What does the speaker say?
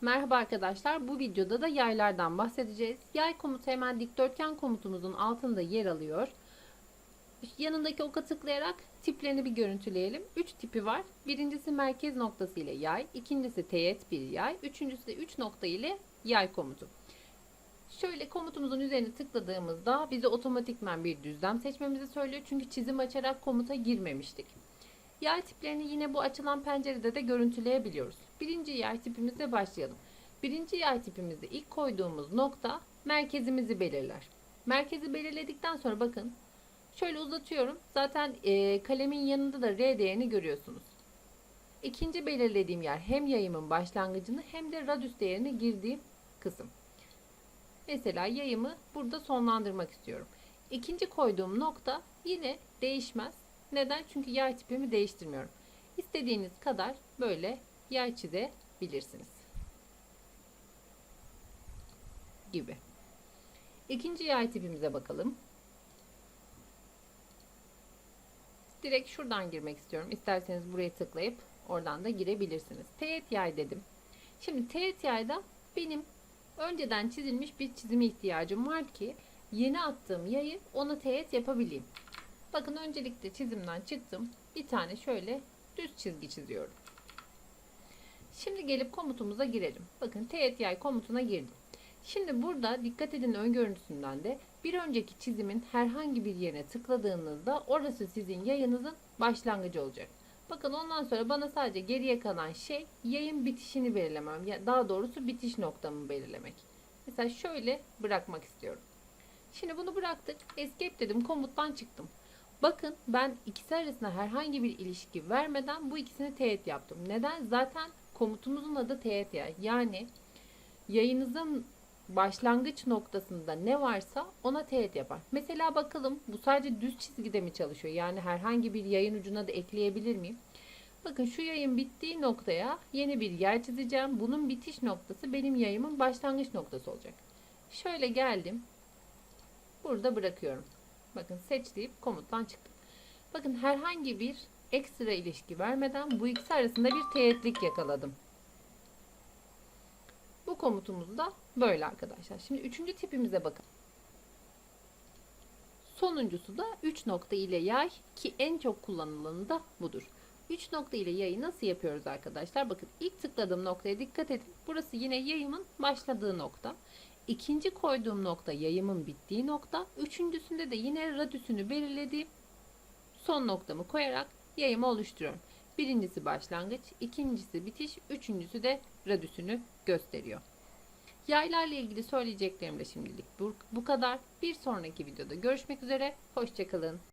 Merhaba arkadaşlar. Bu videoda da yaylardan bahsedeceğiz. Yay komutu hemen dikdörtgen komutumuzun altında yer alıyor. Yanındaki oka tıklayarak tiplerini bir görüntüleyelim. 3 tipi var. Birincisi merkez noktası ile yay, ikincisi teğet bir yay, üçüncüsü de 3 nokta ile yay komutu. Şöyle komutumuzun üzerine tıkladığımızda bize otomatikmen bir düzlem seçmemizi söylüyor. Çünkü çizim açarak komuta girmemiştik. Yay tiplerini yine bu açılan pencerede de görüntüleyebiliyoruz. Birinci yay tipimizle başlayalım. Birinci yay tipimizde ilk koyduğumuz nokta merkezimizi belirler. Merkezi belirledikten sonra bakın şöyle uzatıyorum. Zaten e, kalemin yanında da R değerini görüyorsunuz. İkinci belirlediğim yer hem yayımın başlangıcını hem de radius değerini girdiğim kısım. Mesela yayımı burada sonlandırmak istiyorum. İkinci koyduğum nokta yine değişmez. Neden? Çünkü yay tipimi değiştirmiyorum. İstediğiniz kadar böyle yay çizebilirsiniz. Gibi. İkinci yay tipimize bakalım. Direkt şuradan girmek istiyorum. İsterseniz buraya tıklayıp oradan da girebilirsiniz. Teğet yay dedim. Şimdi teğet yayda benim önceden çizilmiş bir çizime ihtiyacım var ki yeni attığım yayı ona teğet yapabileyim. Bakın öncelikle çizimden çıktım. Bir tane şöyle düz çizgi çiziyorum. Şimdi gelip komutumuza girelim. Bakın teğet yay komutuna girdim. Şimdi burada dikkat edin ön görüntüsünden de bir önceki çizimin herhangi bir yerine tıkladığınızda orası sizin yayınızın başlangıcı olacak. Bakın ondan sonra bana sadece geriye kalan şey yayın bitişini belirlemem. Daha doğrusu bitiş noktamı belirlemek. Mesela şöyle bırakmak istiyorum. Şimdi bunu bıraktık. Escape dedim komuttan çıktım. Bakın ben ikisi arasında herhangi bir ilişki vermeden bu ikisini teğet yaptım. Neden? Zaten komutumuzun adı teğet yay. Yani yayınızın başlangıç noktasında ne varsa ona teğet yapar. Mesela bakalım bu sadece düz çizgide mi çalışıyor? Yani herhangi bir yayın ucuna da ekleyebilir miyim? Bakın şu yayın bittiği noktaya yeni bir yer çizeceğim. Bunun bitiş noktası benim yayımın başlangıç noktası olacak. Şöyle geldim. Burada bırakıyorum. Bakın seç deyip komuttan çıktım. Bakın herhangi bir ekstra ilişki vermeden bu ikisi arasında bir teğetlik yakaladım. Bu komutumuz da böyle arkadaşlar. Şimdi üçüncü tipimize bakın. Sonuncusu da 3 nokta ile yay ki en çok kullanılanı da budur. 3 nokta ile yayı nasıl yapıyoruz arkadaşlar? Bakın ilk tıkladığım noktaya dikkat edin. Burası yine yayımın başladığı nokta. İkinci koyduğum nokta yayımın bittiği nokta. Üçüncüsünde de yine radüsünü belirlediğim son noktamı koyarak yayımı oluşturuyorum. Birincisi başlangıç, ikincisi bitiş, üçüncüsü de radüsünü gösteriyor. Yaylarla ilgili söyleyeceklerim de şimdilik bu, bu kadar. Bir sonraki videoda görüşmek üzere. Hoşçakalın.